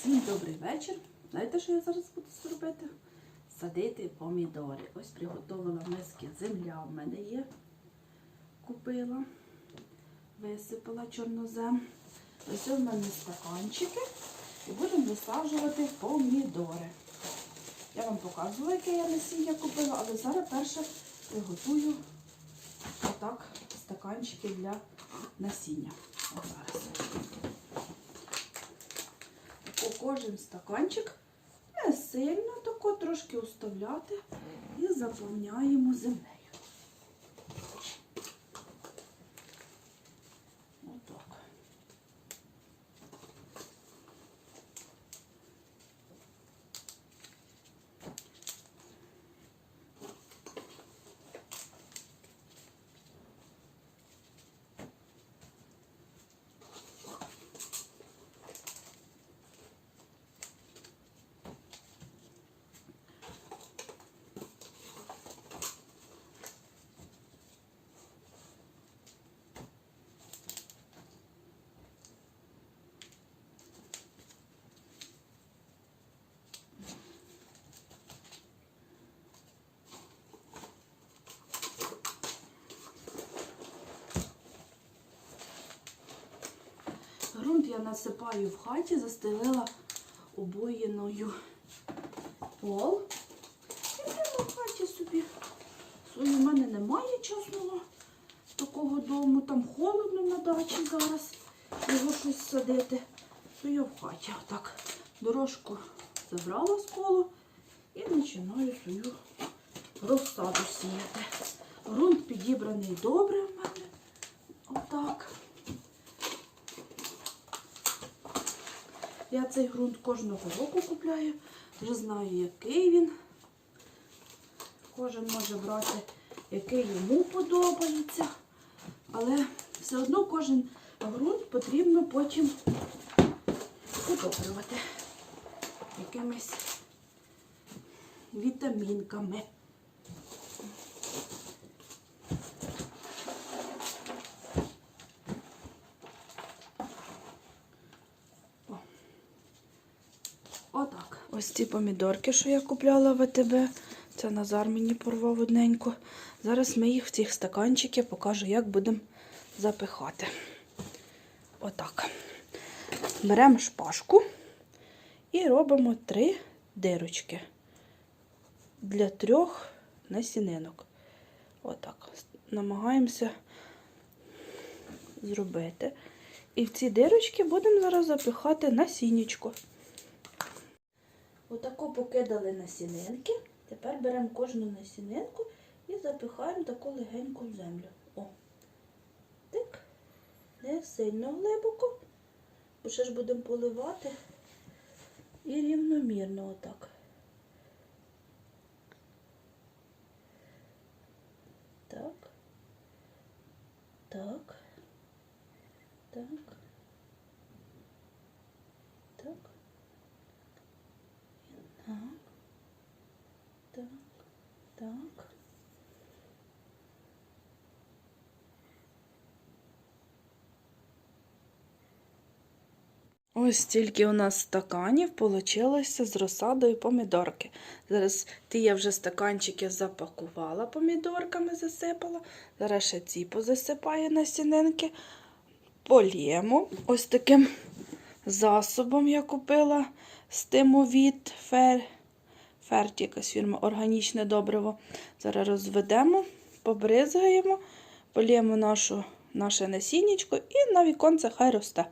Всім добрий вечір. Знаєте, що я зараз буду зробити? Садити помідори. Ось приготувала миски. Земля в мене є. Купила, висипала чорнозем. Ось у мене стаканчики. І будемо висаджувати помідори. Я вам показувала, яке я насіння купила, але зараз перше приготую отак стаканчики для насіння. Ось зараз. Кожен стаканчик не сильно тако трошки уставляти і заповняємо землею. Отак. Грунт я насипаю в хаті, застелила обоїною пол. І прямо в хаті собі. Свої в мене немає чесного такого дому. Там холодно на дачі зараз. Його щось садити. То я в хаті отак дорожку забрала з колу і починаю свою розсаду сіяти. Грунт підібраний добре в мене. Отак. Я цей ґрунт кожного року купляю, вже знаю, який він. Кожен може брати, який йому подобається. Але все одно кожен ґрунт потрібно потім подобрювати якимись вітамінками. Отак. Ось ці помідорки, що я купляла в АТБ. Це Назар мені порвав одненько. Зараз ми їх в ці стаканчики покажу, як будемо запихати. Отак. Беремо шпажку і робимо три дирочки для трьох насінинок. Отак. Намагаємося зробити. І в ці дирочки будемо зараз запихати насіннячко. Отако покидали насінинки. Тепер беремо кожну насінинку і запихаємо таку легеньку в землю. О. Так. Не сильно глибоко, бо ще ж будемо поливати і рівномірно отак. Так. Так. Так. Так. Так. Так. Так. Ось стільки у нас стаканів вийшло з розсадою помідорки. Зараз ті я вже стаканчики запакувала помідорками, засипала. Зараз ще ці позасипаю насінинки. Полємо. Ось таким засобом я купила стимовіт фер. Ферті якась фірма, органічне добриво. Зараз розведемо, побризгаємо, поліємо нашу, наше насіннячко і на віконце хай росте.